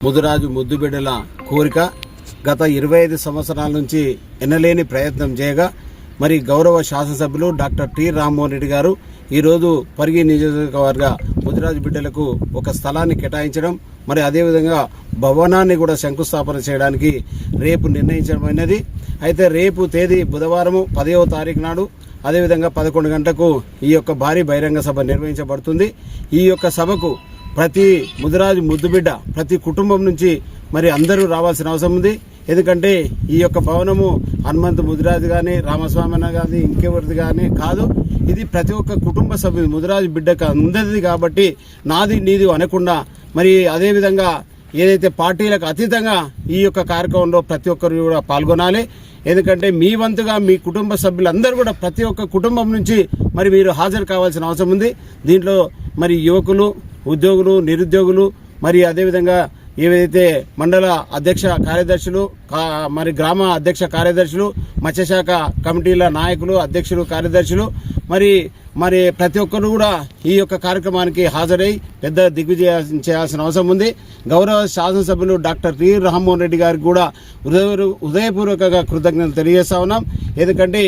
ముదురాజు ముద్దుబిడ్డల కోరిక గత ఇరవై ఐదు సంవత్సరాల నుంచి ఎన్నలేని ప్రయత్నం చేయగా మరి గౌరవ శాసనసభ్యులు డాక్టర్ టి రామ్మోహన్ రెడ్డి గారు ఈరోజు పరిగి నియోజకవర్గ ముదిరాజు బిడ్డలకు ఒక స్థలాన్ని కేటాయించడం మరి అదేవిధంగా భవనాన్ని కూడా శంకుస్థాపన చేయడానికి రేపు నిర్ణయించడమైనది అయితే రేపు తేదీ బుధవారము పదవ తారీఖు నాడు అదేవిధంగా పదకొండు గంటలకు ఈ యొక్క భారీ బహిరంగ సభ నిర్వహించబడుతుంది. ఈ యొక్క సభకు ప్రతి ముదిరాజు ముద్దుబిడ్డ ప్రతి కుటుంబం నుంచి మరి అందరూ రావాల్సిన అవసరం ఉంది. ఎందుకంటే ఈ యొక్క భవనము హనుమంతు ముదిరాజు కానీ రామస్వామి అన్న కానీ ఇంకెవరిది కానీ కాదు. ఇది ప్రతి ఒక్క కుటుంబ సభ్యులు ముదిరాజు బిడ్డకు అందరిది కాబట్టి నాది నీది అనకుండా మరి అదేవిధంగా ఏదైతే పార్టీలకు అతీతంగా ఈ యొక్క కార్యక్రమంలో ప్రతి ఒక్కరు కూడా పాల్గొనాలి. ఎందుకంటే మీ వంతుగా మీ కుటుంబ సభ్యులందరూ కూడా ప్రతి ఒక్క కుటుంబం నుంచి మరి మీరు హాజరు కావాల్సిన అవసరం ఉంది. దీంట్లో మరి యువకులు ఉద్యోగులు నిరుద్యోగులు మరి అదేవిధంగా ఏవైతే మండల అధ్యక్ష కార్యదర్శులు మరి గ్రామ అధ్యక్ష కార్యదర్శులు మత్స్యశాఖ కమిటీల నాయకులు అధ్యక్షులు కార్యదర్శులు మరి మరి ప్రతి ఒక్కరు కూడా ఈ యొక్క కార్యక్రమానికి హాజరై పెద్ద దిగ్విజయం చేయాల్సిన అవసరం ఉంది. గౌరవ శాసనసభ్యులు డాక్టర్ టి రామ్మోహన్ రెడ్డి గారికి కూడా హృదయ హృదయపూర్వకంగా కృతజ్ఞతలు తెలియజేస్తా ఉన్నాం. ఎందుకంటే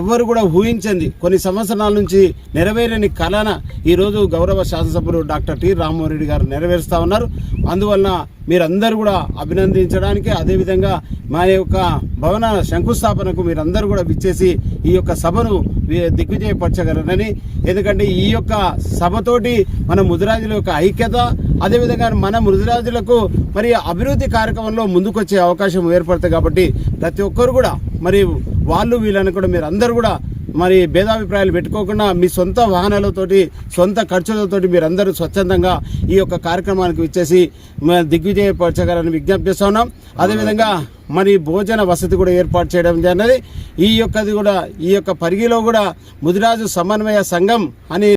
ఎవ్వరు కూడా ఊహించింది. కొన్ని సంవత్సరాల నుంచి నెరవేరని కళన ఈరోజు గౌరవ శాసనసభ్యులు డాక్టర్ టి రామ్మోహన్ రెడ్డి గారు నెరవేరుస్తా ఉన్నారు. అందువలన మీరందరూ కూడా అభినందించడానికి అదేవిధంగా మా యొక్క భవన శంకుస్థాపనకు మీరందరూ కూడా విచ్చేసి ఈ యొక్క సభను దిగ్విజయపరచగలరని ఎందుకంటే ఈ యొక్క సభతోటి మన ముదిరాజుల యొక్క ఐక్యత అదేవిధంగా మన ముదిరాజులకు మరి అభివృద్ధి కార్యక్రమంలో ముందుకొచ్చే అవకాశం ఏర్పడుతుంది కాబట్టి ప్రతి ఒక్కరు కూడా మరి వాళ్ళు వీళ్ళని కూడా మీరు అందరూ కూడా మరి భేదాభిప్రాయాలు పెట్టుకోకుండా మీ సొంత వాహనాలతోటి సొంత ఖర్చులతోటి మీరందరూ స్వచ్ఛందంగా ఈ యొక్క కార్యక్రమానికి ఇచ్చేసి దిగ్విజయపరచగలని విజ్ఞప్తి చేస్తా ఉన్నాం. అదేవిధంగా మరి భోజన వసతి కూడా ఏర్పాటు చేయడం జరిగినది. ఈ యొక్కది కూడా ఈ యొక్క పరిగిలో కూడా ముదిరాజు సమన్వయ సంఘం అని